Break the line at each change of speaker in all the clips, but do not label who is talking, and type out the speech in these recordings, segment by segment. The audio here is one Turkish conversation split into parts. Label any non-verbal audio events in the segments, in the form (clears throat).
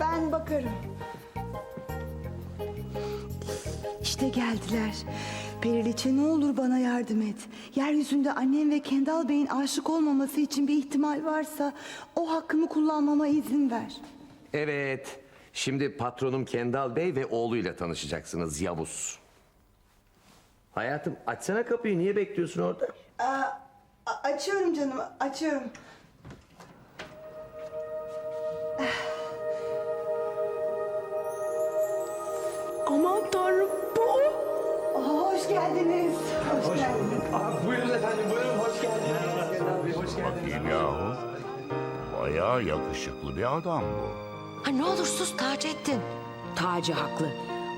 Ben bakarım. İşte geldiler. Periliçe ne olur bana yardım et. Yeryüzünde annem ve Kendal Bey'in aşık olmaması için bir ihtimal varsa o hakkımı kullanmama izin ver.
Evet. Şimdi patronum Kendal Bey ve oğluyla tanışacaksınız Yavuz. Hayatım açsana kapıyı niye bekliyorsun orada?
Aa, açıyorum canım, açıyorum.
Aman
hoş geldiniz. Hoş, geldiniz.
Aa, buyurun efendim buyurun hoş geldiniz. Hoş geldiniz.
Bakayım yahu. Bayağı yakışıklı bir adam bu.
Ha ne olur sus Taceddin. Taci haklı.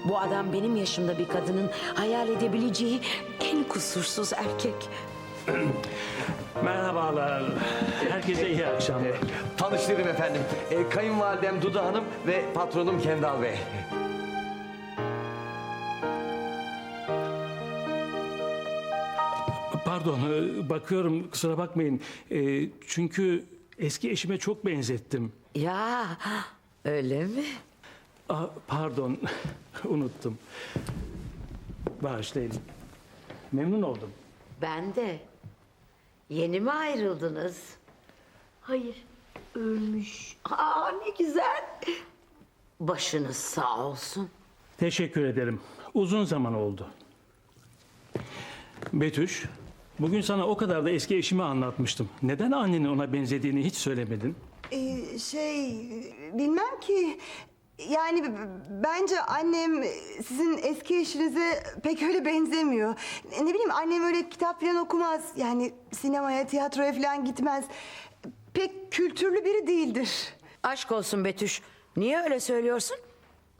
Bu adam benim yaşımda bir kadının hayal edebileceği en kusursuz erkek. (clears throat)
Merhabalar. Herkese iyi akşamlar.
Tanıştırayım efendim. Ee, kayınvalidem Duda Hanım ve patronum Kendal Bey.
Pardon, e, bakıyorum kusura bakmayın. E, Çünkü eski eşime çok benzettim.
Ya öyle mi?
Aa, pardon, (laughs) unuttum. Bağışlayın. Memnun oldum.
Ben de. Yeni mi ayrıldınız?
Hayır ölmüş.
Aa ne güzel. Başınız sağ olsun.
Teşekkür ederim. Uzun zaman oldu. Betüş, bugün sana o kadar da eski eşimi anlatmıştım. Neden annenin ona benzediğini hiç söylemedin?
Ee, şey, bilmem ki. Yani b- bence annem sizin eski eşinize pek öyle benzemiyor. Ne bileyim annem öyle kitap falan okumaz. Yani sinemaya, tiyatroya falan gitmez. Pek kültürlü biri değildir.
Aşk olsun Betüş. Niye öyle söylüyorsun?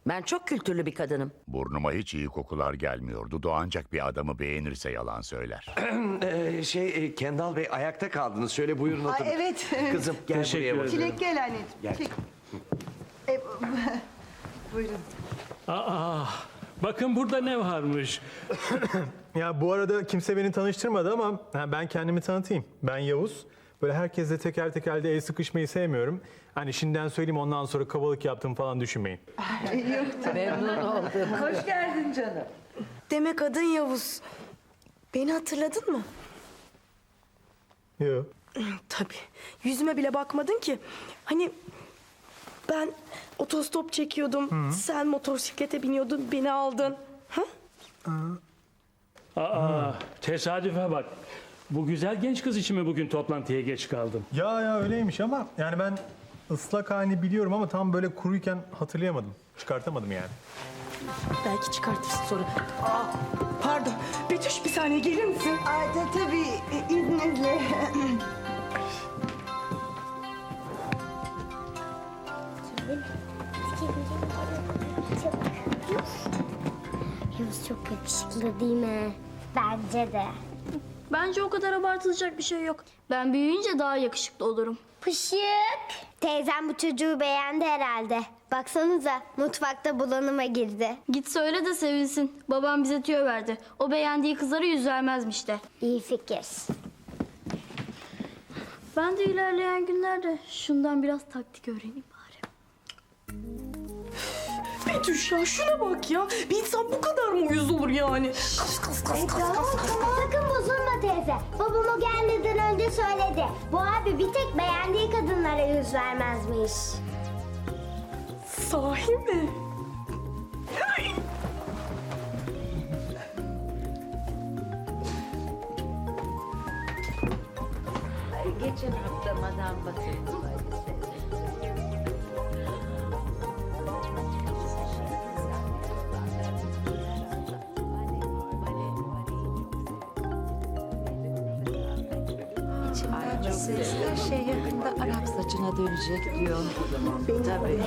Ben çok kültürlü bir kadınım.
Burnuma hiç iyi kokular gelmiyordu. Da ancak bir adamı beğenirse yalan söyler. (clears throat)
Ee, şey e, Kendal Bey ayakta kaldınız. Şöyle buyurun
Ay,
oturun.
evet.
Kızım gel
Teşekkür
buraya
ederim.
bak.
Çilek gel anneciğim.
Gel.
Çilek. E, (laughs) buyurun.
Aa, bakın burada ne varmış.
Ya bu arada kimse beni tanıştırmadı ama ha, ben kendimi tanıtayım. Ben Yavuz. Böyle herkesle teker teker de el sıkışmayı sevmiyorum. Hani şimdiden söyleyeyim ondan sonra kabalık yaptım falan düşünmeyin.
Hoş geldin canım.
Demek adın Yavuz. Beni hatırladın mı?
Yok.
Tabii. Yüzüme bile bakmadın ki. Hani ben otostop çekiyordum. Sen motosiklete biniyordun, beni aldın. Ha?
Aa, tesadüfe bak. Bu güzel genç kız için mi bugün toplantıya geç kaldım?
Ya ya öyleymiş ama yani ben ıslak halini biliyorum ama tam böyle kuruyken hatırlayamadım. Çıkartamadım yani.
Belki çıkartırsın sonra. Aa, pardon. Betüş bir saniye gelir misin?
Ay, ta, tabii e, izninizle.
Yavuz çok yakışıklı değil mi? Bence de.
Bence o kadar abartılacak bir şey yok. Ben büyüyünce daha yakışıklı olurum.
Pışık. Teyzem bu çocuğu beğendi herhalde. Baksanıza mutfakta bulanıma girdi.
Git söyle de sevinsin. Babam bize tüyo verdi. O beğendiği kızlara yüz vermezmiş de.
İyi fikir.
Ben de ilerleyen günlerde şundan biraz taktik öğreneyim bari.
Betüş ya şuna bak ya. Bir insan bu kadar mı uyuz olur yani? Kas kas kas kas kas.
Sakın bozulma teyze. Babam o gelmeden önce söyledi. Bu abi bir tek beğendiği kadınlara yüz vermezmiş.
Sahi mi?
Geçen hafta Madame Batı. Sesler şey yakında Arap saçına dönecek diyor. Tabii.